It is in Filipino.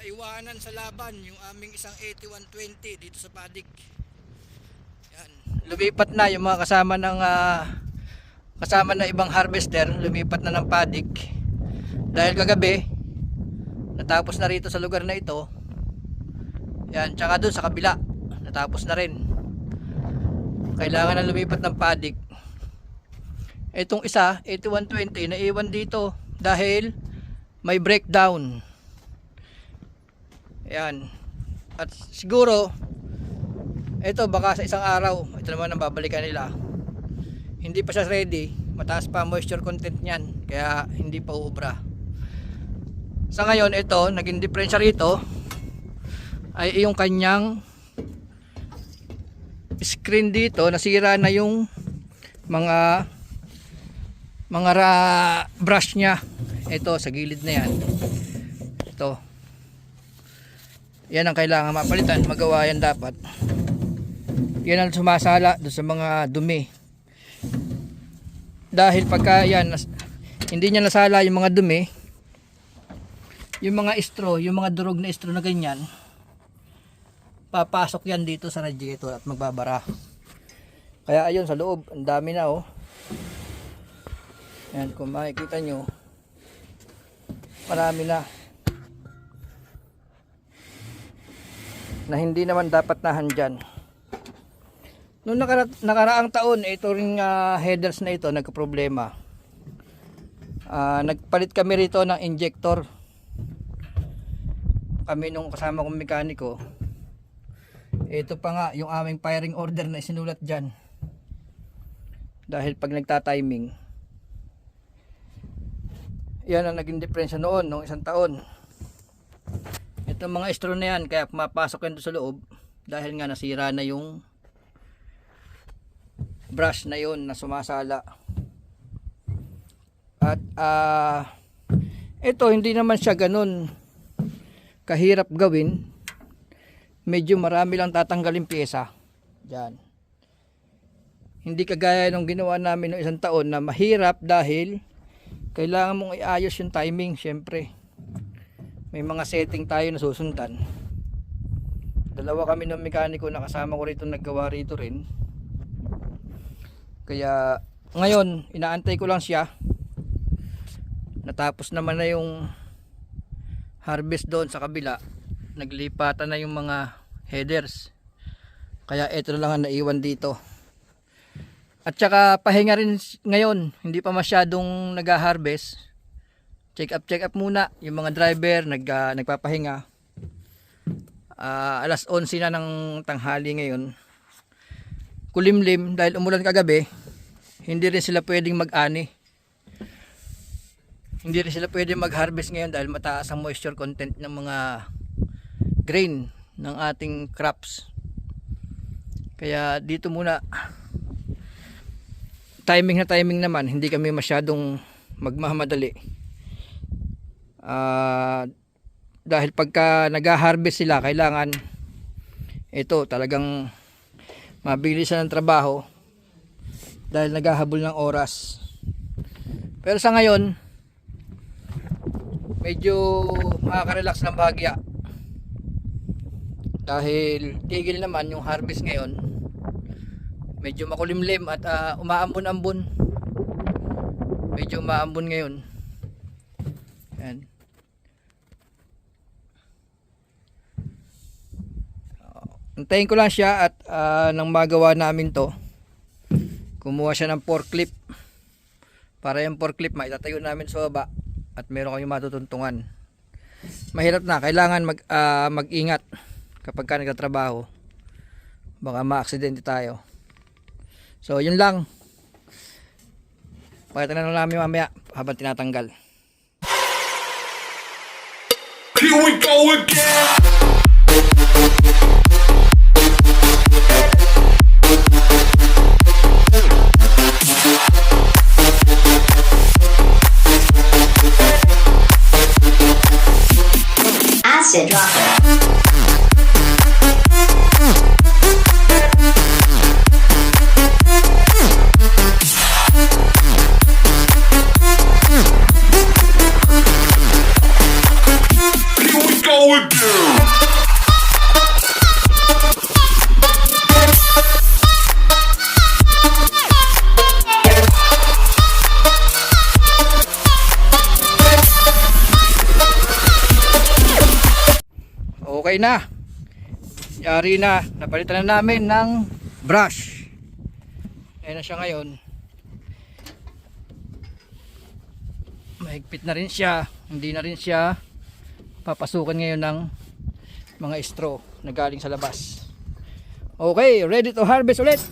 naiwanan sa laban yung aming isang 8120 dito sa Padik. Yan. Lumipat na yung mga kasama ng ah, kasama na ibang harvester, lumipat na ng Padik. Dahil kagabi natapos na rito sa lugar na ito. Yan, tsaka doon sa kabila natapos na rin. Kailangan na lumipat ng Padik. Itong isa, 8120, naiwan dito dahil may breakdown. Ayan. At siguro, ito baka sa isang araw, ito naman ang babalikan nila. Hindi pa siya ready, mataas pa moisture content niyan, kaya hindi pa uubra. Sa ngayon, ito, naging diferensya rito, ay yung kanyang screen dito, nasira na yung mga mga brush niya ito sa gilid na yan ito yan ang kailangan mapalitan magawa yan dapat. Yan ang sumasala doon sa mga dumi. Dahil pagka yan hindi niya nasala yung mga dumi yung mga straw yung mga durog na straw na ganyan papasok yan dito sa radiator at magbabara. Kaya ayun sa loob ang dami na oh. Yan, kung makikita nyo, marami na. Na hindi naman dapat nahan dyan. Noong nakara nakaraang taon, ito ring ah, headers na ito, nagka-problema. Ah, nagpalit kami rito ng injector. Kami nung kasama kong mekaniko. Ito pa nga, yung aming firing order na isinulat dyan. Dahil pag nagta-timing, yan ang naging diferensya noon, nung isang taon. Itong mga straw na yan, kaya pumapasok yan sa loob dahil nga nasira na yung brush na yon na sumasala. At ah ito hindi naman siya ganun kahirap gawin. Medyo marami lang tatanggalin pyesa. Diyan. Hindi kagaya nung ginawa namin noong isang taon na mahirap dahil kailangan mong iayos yung timing syempre may mga setting tayo na susundan. Dalawa kami ng mekaniko na kasama ko rito naggawa rito rin. Kaya ngayon inaantay ko lang siya. Natapos naman na yung harvest doon sa kabila. Naglipatan na yung mga headers. Kaya ito lang ang naiwan dito. At saka pahinga rin ngayon, hindi pa masyadong nag-harvest. Check up, check up muna yung mga driver nag ah, nagpapahinga. Ah, alas 11 na ng tanghali ngayon. Kulimlim dahil umulan kagabi. Hindi rin sila pwedeng mag-ani. Hindi rin sila pwedeng mag-harvest ngayon dahil mataas ang moisture content ng mga grain ng ating crops. Kaya dito muna timing na timing naman hindi kami masyadong magmamadali Ah, dahil pagka nag-harvest sila kailangan ito talagang mabilisan ng trabaho dahil naghahabol ng oras. Pero sa ngayon medyo makaka-relax ng bahagya. Dahil tigil naman yung harvest ngayon. Medyo makulimlim at ah, umaambon-ambon. Medyo umaambon ngayon. Yan Antayin ko lang siya at ah, nang magawa namin to kumuha siya ng forklift para yung forklift maitatayo namin sa baba at meron kayong matutuntungan mahirap na kailangan mag, ah, mag-ingat kapag ka nagtatrabaho baka ma-aksidente tayo So, yun lang. Pakita na namin mamaya habang tinatanggal. Here we go again. 现状。Okay na. Yari na. Napalitan na namin ng brush. Ayan na siya ngayon. Mahigpit na rin siya. Hindi na rin siya papasukan ngayon ng mga straw na galing sa labas. Okay, ready to harvest ulit.